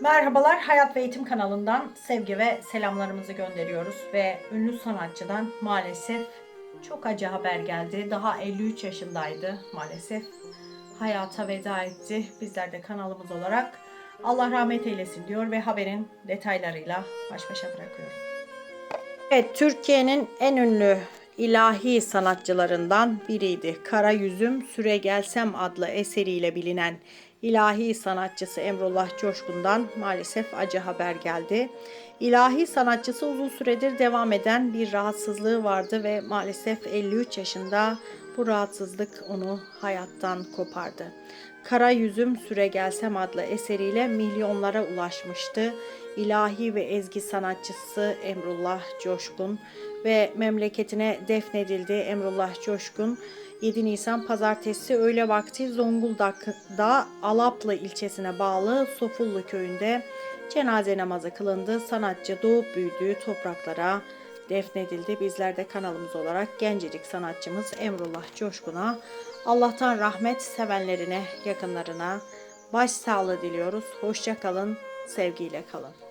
Merhabalar Hayat ve Eğitim kanalından sevgi ve selamlarımızı gönderiyoruz ve ünlü sanatçıdan maalesef çok acı haber geldi. Daha 53 yaşındaydı maalesef. Hayata veda etti. Bizler de kanalımız olarak Allah rahmet eylesin diyor ve haberin detaylarıyla baş başa bırakıyorum. Evet, Türkiye'nin en ünlü ilahi sanatçılarından biriydi. Kara Yüzüm Süre Gelsem adlı eseriyle bilinen ilahi sanatçısı Emrullah Coşkun'dan maalesef acı haber geldi. İlahi sanatçısı uzun süredir devam eden bir rahatsızlığı vardı ve maalesef 53 yaşında bu rahatsızlık onu hayattan kopardı. Kara Yüzüm Süre Gelsem adlı eseriyle milyonlara ulaşmıştı. İlahi ve ezgi sanatçısı Emrullah Coşkun ve memleketine defnedildi. Emrullah Coşkun 7 Nisan pazartesi öğle vakti Zonguldak'da Alaplı ilçesine bağlı Sofullu köyünde cenaze namazı kılındı. Sanatçı doğup büyüdüğü topraklara defnedildi. Bizler de kanalımız olarak gencecik sanatçımız Emrullah Coşkun'a Allah'tan rahmet sevenlerine, yakınlarına başsağlığı diliyoruz. Hoşça kalın, sevgiyle kalın.